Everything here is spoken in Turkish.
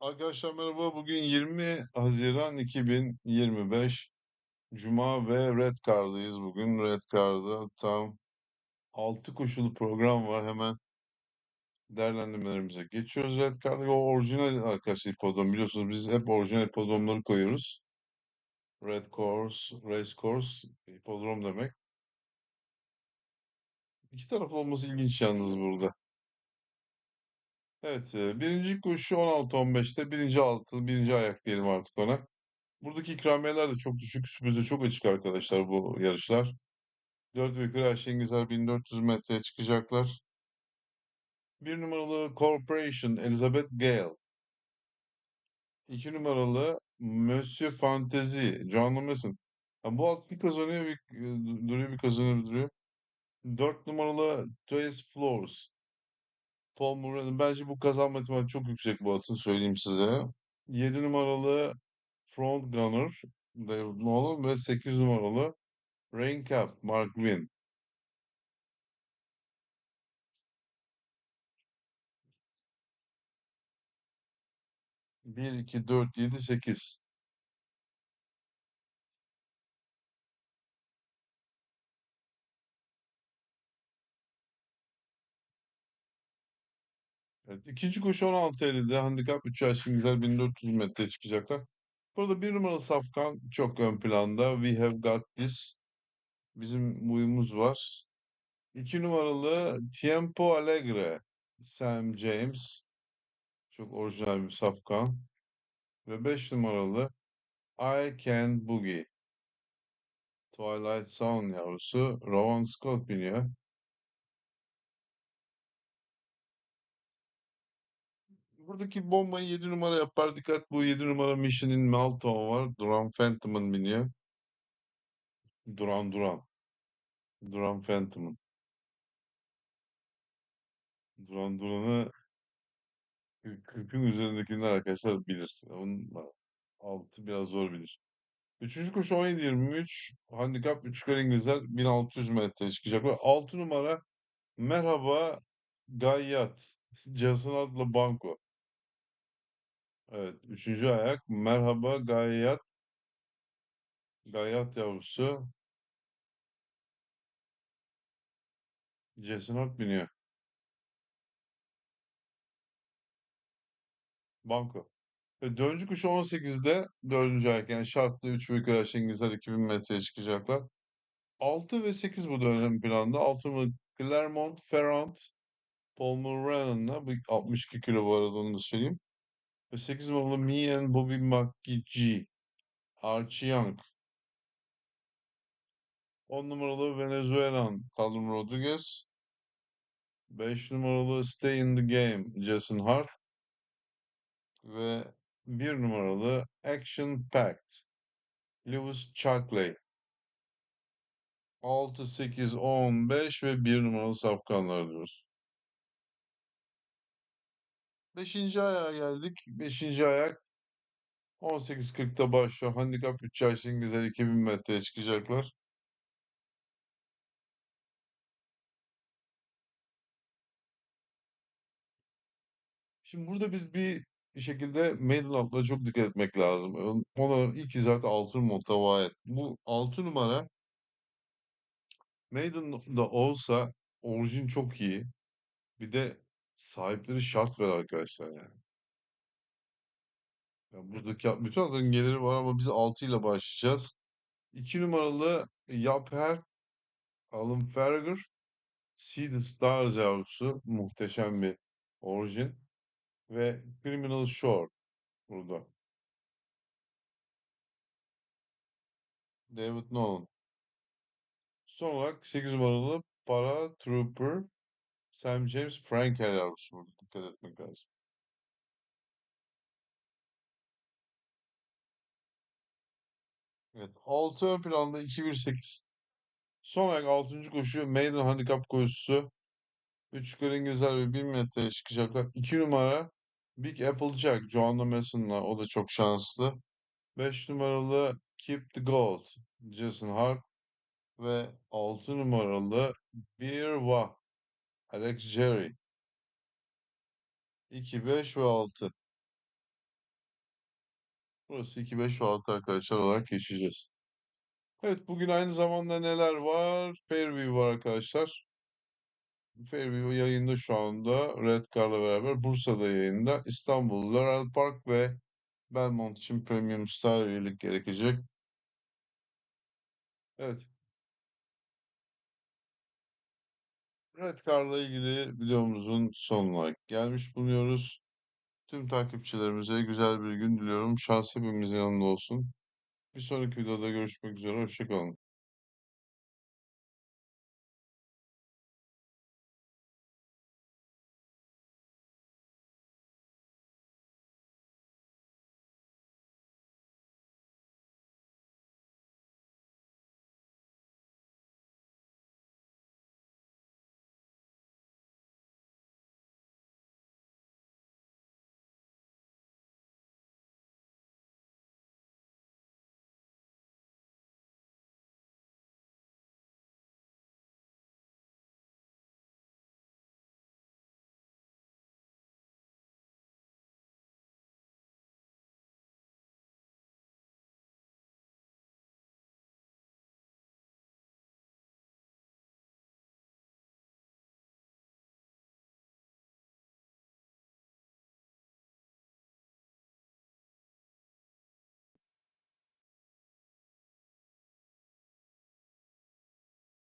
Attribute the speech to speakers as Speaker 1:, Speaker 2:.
Speaker 1: Arkadaşlar merhaba. Bugün 20 Haziran 2025 Cuma ve Red Card'dayız bugün. Red Card'da tam 6 koşulu program var. Hemen değerlendirmelerimize geçiyoruz. Red Card'da o orijinal arkadaşlar hipodrom. Biliyorsunuz biz hep orijinal hipodromları koyuyoruz. Red Course, Race Course, hipodrom demek. İki taraflı olması ilginç yalnız burada. Evet, e, birinci koşu 16-15'te birinci altı, birinci ayak diyelim artık ona. Buradaki ikramiyeler de çok düşük. Sürprize çok açık arkadaşlar bu yarışlar. 4 ve yukarı Ayşe İngilizler 1400 metreye çıkacaklar. Bir numaralı Corporation Elizabeth Gale. İki numaralı Monsieur Fantasy John Mason. Ha, bu alt bir kazanıyor bir e, duruyor bir kazanıyor bir duruyor. Dört numaralı Trace Floors. Paul Murray'ın bence bu kazanma ihtimali çok yüksek bu atın söyleyeyim size. 7 numaralı Front Gunner David Nolan ve 8 numaralı Rain Cap Mark Wynn. 1, 2, 4, 7, 8. Evet, ikinci koşu 16.50'de handikap 3 yaş İngilizler 1400 metreye çıkacaklar. Burada bir numaralı Safkan çok ön planda. We have got this. Bizim uyumuz var. İki numaralı Tiempo Alegre. Sam James. Çok orijinal bir Safkan. Ve 5 numaralı I Can Boogie. Twilight Sound yavrusu. Rowan Scott biniyor. Buradaki bombayı 7 numara yapar. Dikkat bu 7 numara Mission'in Melton var. Duran Phantom'ın biniyor. Duran Duran. Duran Phantom'ın. Duran Duran'ı 40'ın üzerindekiler arkadaşlar bilir. Onun altı biraz zor bilir. Üçüncü koşu 17-23. Handikap 3 kare İngilizler 1600 metre çıkacaklar. 6 numara Merhaba Gayyat. Jason adlı banko. Evet. Üçüncü ayak. Merhaba Gayyat. Gayyat yavrusu. Jason biniyor. Banko. Ve dördüncü kuşu 18'de dördüncü ayak yani şartlı 3 ve yukarı aşağı İngilizler 2000 metreye çıkacaklar. 6 ve 8 bu dönem planda. 6 numaralı Clermont Ferrand Paul bu 62 kilo bu arada onu da söyleyeyim. Ve 8 numaralı Me and Bobby McGee Archie Young. 10 numaralı Venezuelan Callum Rodriguez. 5 numaralı Stay in the Game Jason Hart. Ve 1 numaralı Action Pact Lewis Chuckley 6, 8, 15 ve 1 numaralı safkanlar diyoruz. Beşinci ayağa geldik. Beşinci ayak 18.40'da başlıyor. Handikap 3 yaş İngilizler 2000 metreye çıkacaklar. Şimdi burada biz bir şekilde maiden atlara çok dikkat etmek lazım. Onların ilki zaten 6 mutavaet. Bu 6 numara maiden da olsa orijin çok iyi. Bir de sahipleri şart ver arkadaşlar yani. Yani buradaki bütün adların geliri var ama biz 6 ile başlayacağız. 2 numaralı Yapher Alan Farragher See the Stars yavrusu muhteşem bir orijin ve Criminal Shore burada. David Nolan. Son olarak 8 numaralı Para Trooper Sam James Frankel yavrusu burada dikkat etmek lazım. Evet 6 ön planda 2-1-8. Son olarak 6. koşu Maiden Handicap koşusu. 3 yukarı İngilizler ve 1000 metreye çıkacaklar. 2 numara Big Applejack Joanna Mason'la o da çok şanslı. 5 numaralı Keep the Gold Jason Hart ve 6 numaralı Beer Wah Alex Jerry 2, 5 ve 6. Burası 2, 5 ve 6 arkadaşlar olarak geçeceğiz. Evet bugün aynı zamanda neler var? Fairview var arkadaşlar. Fairview yayında şu anda Red Car'la beraber Bursa'da yayında. İstanbul, Laurel Park ve Belmont için Premium Star üyelik gerekecek. Evet. Red Car'la ilgili videomuzun sonuna gelmiş bulunuyoruz. Tüm takipçilerimize güzel bir gün diliyorum. Şans hepimizin yanında olsun. Bir sonraki videoda görüşmek üzere. Hoşça kalın.